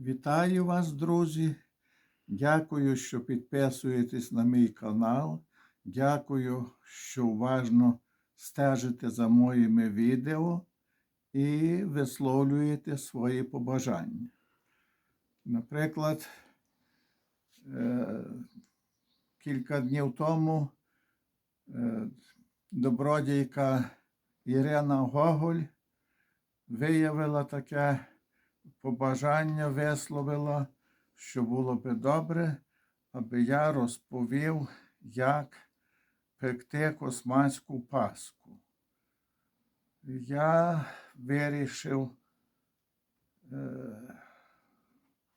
Вітаю вас, друзі. Дякую, що підписуєтесь на мій канал. Дякую, що уважно стежите за моїми відео і висловлюєте свої побажання. Наприклад, е, кілька днів тому е, добродійка Ірина Гоголь виявила таке побажання висловила, що було би добре, аби я розповів, як пекти косманську паску. Я вирішив е,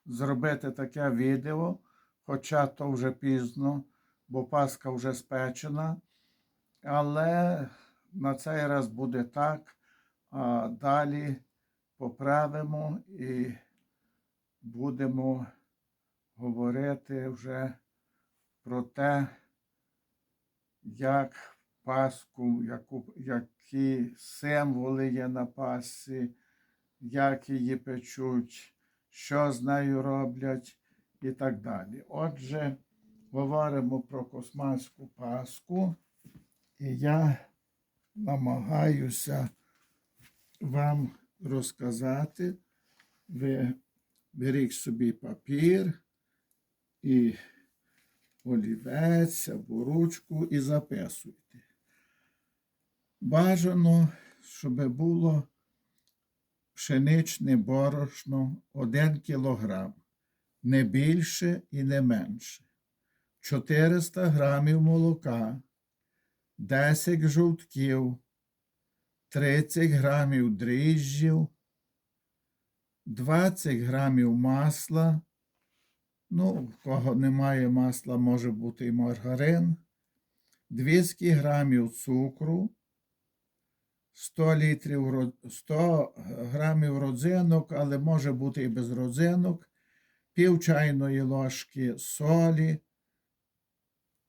зробити таке відео, хоча то вже пізно, бо паска вже спечена. Але на цей раз буде так, а далі поправимо і будемо говорити вже про те, як Пасху, яку, які символи є на Пасхі, як її печуть, що з нею роблять і так далі. Отже, говоримо про косманську Пасху, і я намагаюся вам розказати. Ви беріть собі папір і олівець або ручку і записуйте. Бажано, щоб було пшеничне борошно 1 кілограм, не більше і не менше. 400 грамів молока, 10 жовтків, 30 грамів дріжджів, 20 грамів масла. Ну, в кого немає масла, може бути і маргарин, 200 грамів цукру, 100 літрів, 100 грамів родзинок, але може бути і без родзинок, пів чайної ложки солі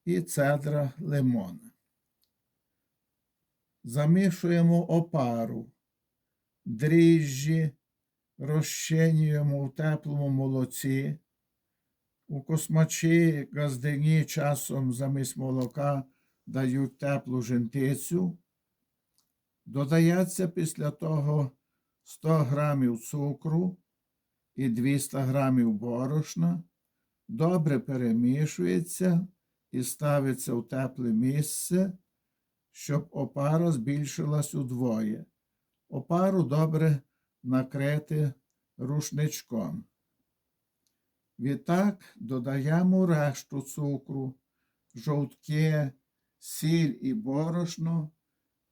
і цедра лимона. Замішуємо опару, дріжджі, розчинюємо в теплому молоці. У космачі газдині часом замість молока дають теплу жентицю. Додається після того 100 грамів цукру і 200 грамів борошна. Добре перемішується і ставиться в тепле місце, щоб опара збільшилась удвоє. Опару добре накрити рушничком. Відтак додаємо решту цукру, жовтки, сіль і борошно,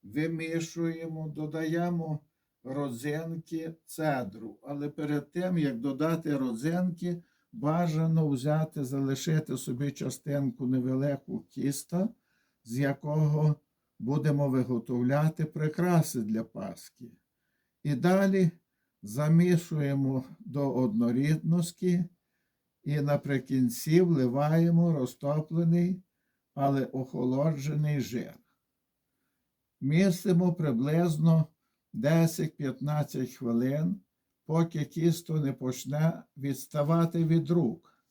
вимішуємо, додаємо родзинки, цедру. Але перед тим, як додати родзинки, бажано взяти, залишити собі частинку невелику кіста, з якого будемо виготовляти прикраси для Пасхи. І далі замішуємо до однорідності і наприкінці вливаємо розтоплений, але охолоджений жир. Місимо приблизно 10-15 хвилин, поки тісто не почне відставати від рук.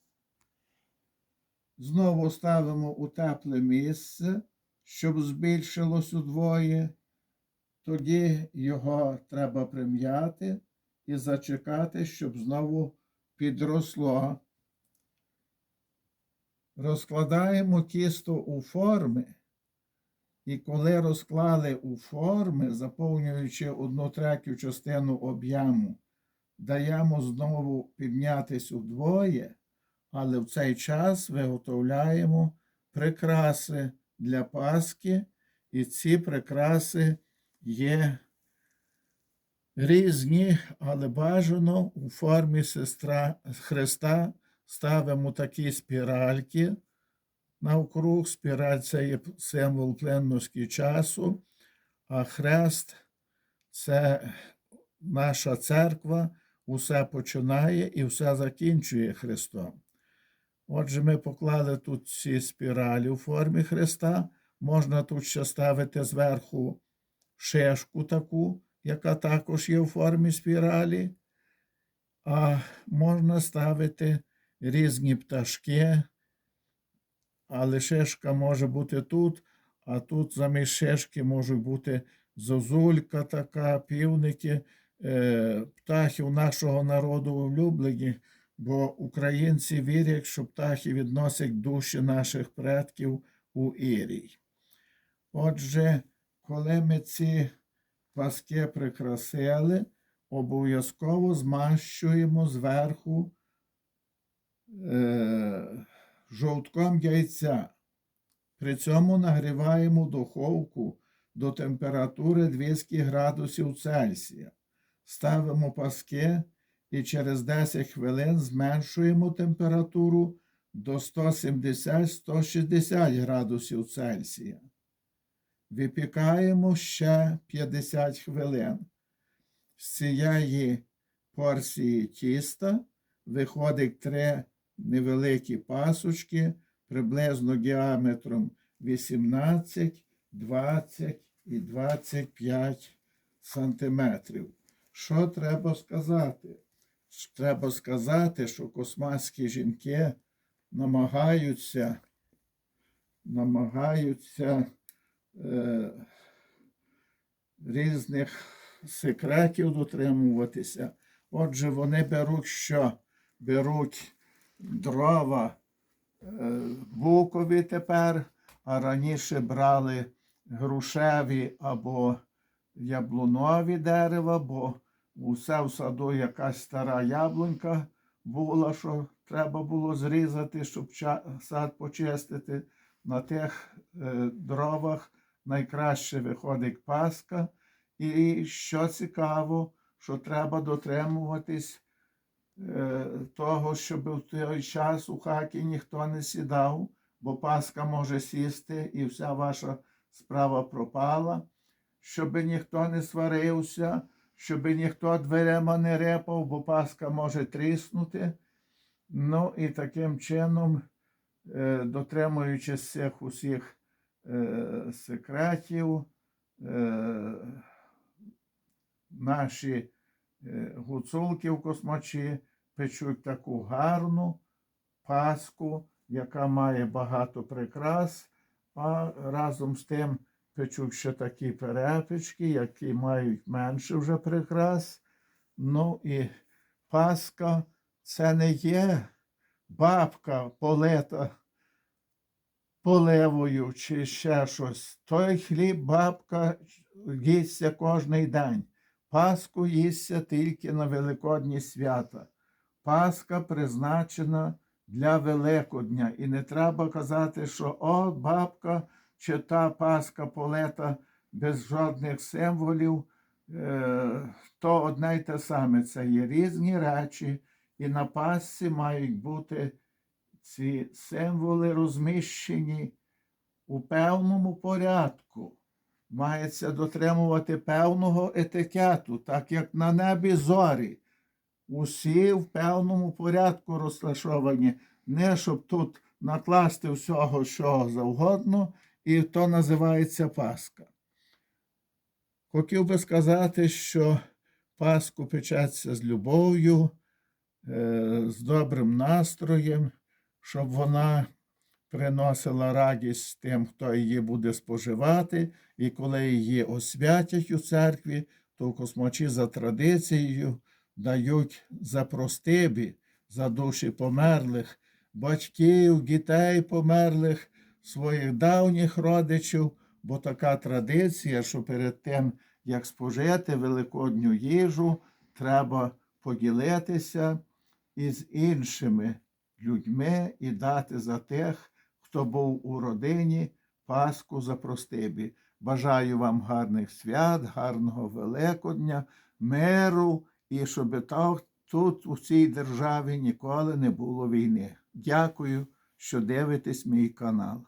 Знову ставимо у тепле місце, щоб збільшилось удвоє. Тоді його треба прим'яти і зачекати, щоб знову підросло. Розкладаємо тісто у форми, і коли розклали у форми, заповнюючи одну третю частину об'єму, даємо знову піднятись удвоє, але в цей час виготовляємо прикраси для Пасхи, і ці прикраси є різні, але бажано у формі сестра Христа ставимо такі спіральки навкруг. Спіраль це є символ пленності часу, а хрест це наша церква, усе починає і все закінчує Христом. Отже, ми поклали тут ці спіралі у формі Христа. Можна тут ще ставити зверху шишку таку, яка також є в формі спіралі. А можна ставити різні пташки, але шишка може бути тут, а тут замість шишки можуть бути зозулька така, півники, е, птахів нашого народу улюблені, бо українці вірять, що птахи відносять душі наших предків у Ірій. Отже, коли ми ці паски прикрасили, обов'язково змащуємо зверху е, жовтком яйця. При цьому нагріваємо духовку до температури 200 градусів Цельсія. Ставимо паски і через 10 хвилин зменшуємо температуру до 170-160 градусів Цельсія. Випікаємо ще 50 хвилин. З цієї порції тіста виходить три невеликі пасочки приблизно діаметром 18, 20 і 25 сантиметрів. Що треба сказати? Треба сказати, що косматські жінки намагаються, намагаються е, різних секретів дотримуватися. Отже, вони беруть що? Беруть дрова е, букові тепер, а раніше брали грушеві або яблунові дерева, бо усе в саду якась стара яблунька була, що треба було зрізати, щоб сад почистити. На тих е, дровах найкраще виходить паска. І що цікаво, що треба дотримуватись е, того, щоб в той час у хаті ніхто не сідав, бо паска може сісти і вся ваша справа пропала, щоб ніхто не сварився, щоб ніхто дверима не репав, бо паска може тріснути. Ну і таким чином, е, дотримуючись цих усіх е, секретів, е, наші гуцулки в космачі печуть таку гарну паску, яка має багато прикрас, а разом з тим печуть ще такі перепічки, які мають менше вже прикрас. Ну і паска це не є бабка полита поливою чи ще щось. Той хліб бабка їсться кожний день. Паску їсться тільки на Великодні свята. Пасха призначена для Великодня. І не треба казати, що о, бабка чи та паска полета без жодних символів. Е, то одне й те саме. Це є різні речі, і на пасці мають бути ці символи розміщені у певному порядку. Мається дотримувати певного етикету, так як на небі зорі. Усі в певному порядку розташовані, не щоб тут накласти всього, що завгодно, і то називається Пасха. Хотів би сказати, що Пасху печеться з любов'ю, е, з добрим настроєм, щоб вона приносила радість тим, хто її буде споживати, і коли її освятять у церкві, то космачі за традицією дають за простибі, за душі померлих, батьків, дітей померлих, своїх давніх родичів, бо така традиція, що перед тим, як спожити великодню їжу, треба поділитися із іншими людьми і дати за тих, хто був у родині Пасху за простибі. Бажаю вам гарних свят, гарного Великодня, миру і щоб тут у цій державі ніколи не було війни. Дякую, що дивитесь мій канал.